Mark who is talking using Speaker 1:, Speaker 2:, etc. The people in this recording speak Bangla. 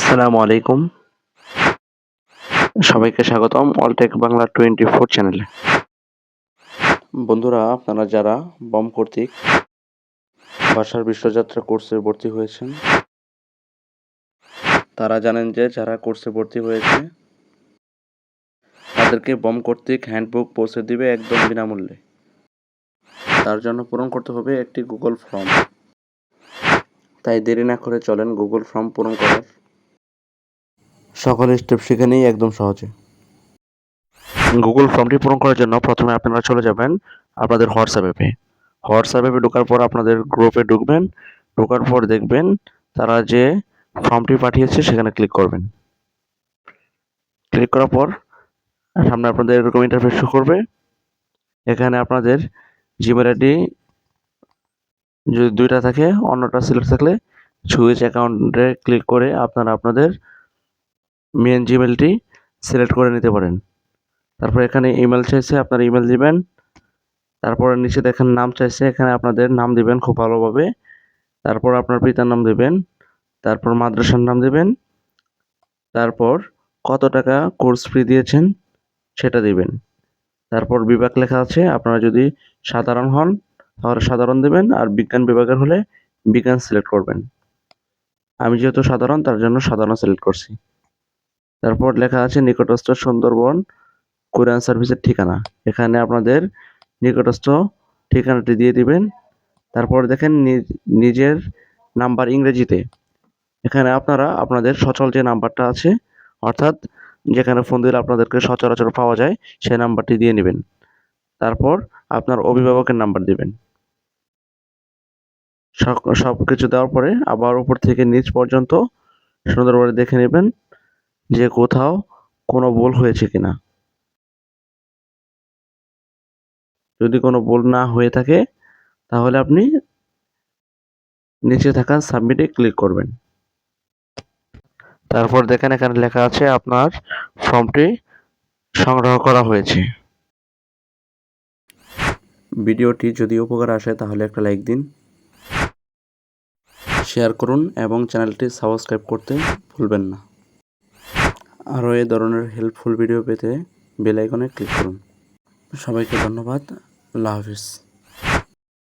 Speaker 1: আসসালামু আলাইকুম। সবাইকে স্বাগতম অলটেক বাংলা টোয়েন্টি ফোর চ্যানেলে বন্ধুরা, আপনারা যারা বম কর্তৃক ভাষার বিশ্বযাত্রা কোর্সে ভর্তি হয়েছেন, তারা জানেন যে যারা কোর্সে ভর্তি হয়েছে, তাদেরকে বম কর্তৃক হ্যান্ডবুক পৌঁছে দিবে একদম বিনামূল্যে। তার জন্য পূরণ করতে হবে একটি গুগল ফর্ম তাই দেরি না করে চলেন গুগল ফর্ম পূরণ করার সকল স্টেপ শিখে নেই একদম সহজে। গুগল ফর্মটি পূরণ করার জন্য প্রথমে আপনারা চলে যাবেন আপনাদের হোয়াটসঅ্যাপ অ্যাপে হোয়াটসঅ্যাপ অ্যাপে ঢোকার পর আপনাদের গ্রুপে ঢুকবেন। ঢোকার পর দেখবেন তারা যে ফর্মটি পাঠিয়েছে সেখানে ক্লিক করবেন। ক্লিক করার পর সামনে আপনাদের এরকম ইন্টারফেস শো করবে। এখানে আপনাদের জিমেল আইডি যদি দুইটা থাকে, অন্যটা সিলেক্ট থাকলে সুইচ অ্যাকাউন্টে ক্লিক করে আপনারা আপনাদের মেন জিমেলটি সিলেক্ট করে নিতে পারেন। তারপর এখানে ইমেল চাইছে, আপনার ইমেল দিবেন। তারপরে নিচে দেখেন নাম চাইছে, এখানে আপনাদের নাম দিবেন খুব ভালোভাবে। তারপর আপনার পিতার নাম দিবেন, তারপর মাদ্রাসার নাম দিবেন, তারপর কত টাকা কোর্স ফি দিয়েছেন সেটা দিবেন। তারপর বিভাগ লেখা আছে, আপনারা যদি সাধারণ হন তাহলে সাধারণ দেবেন আর বিজ্ঞান বিভাগের হলে বিজ্ঞান সিলেক্ট করবেন। আমি যেহেতু সাধারণ তার জন্য সাধারণ সিলেক্ট করছি। তারপর লেখা আছে নিকটস্থ সুন্দরবন কোরিয়ান সার্ভিসের ঠিকানা। এখানে আপনাদের নিকটস্থ ঠিকানাটি দিয়ে দিবেন। তারপর দেখেন নিজের নাম্বার ইংরেজিতে। এখানে আপনারা, আপনাদের সচল যে নাম্বারটা আছে, অর্থাৎ যেখানে ফোন দিলে আপনাদেরকে সচরাচর পাওয়া যায়, সেই নাম্বারটি দিয়ে নেবেন। তারপর আপনার অভিভাবকের নাম্বার দিবেন। সব কিছু দেওয়ার পরে আবার উপর থেকে নিচ পর্যন্ত সুন্দরভাবে দেখে নেবেন। যে কোথাও কোনো ভুল হয়েছে কিনা। যদি কোনো ভুল না হয়ে থাকে, তাহলে আপনি নিচে থাকা সাবমিটে ক্লিক করবেন। তারপর দেখেন এখানে লেখা আছে আপনার ফর্মটি সংগ্রহ করা হয়েছে। ভিডিওটি যদি উপকার আসে, তাহলে একটা লাইক দিন, শেয়ার করুন এবং চ্যানেলটি সাবস্ক্রাইব করতে ভুলবেন না। আরও এ ধরনের হেল্পফুল ভিডিও পেতে বেল আইকনে ক্লিক করুন। সবাইকে ধন্যবাদ। আল্লাহ হাফিজ।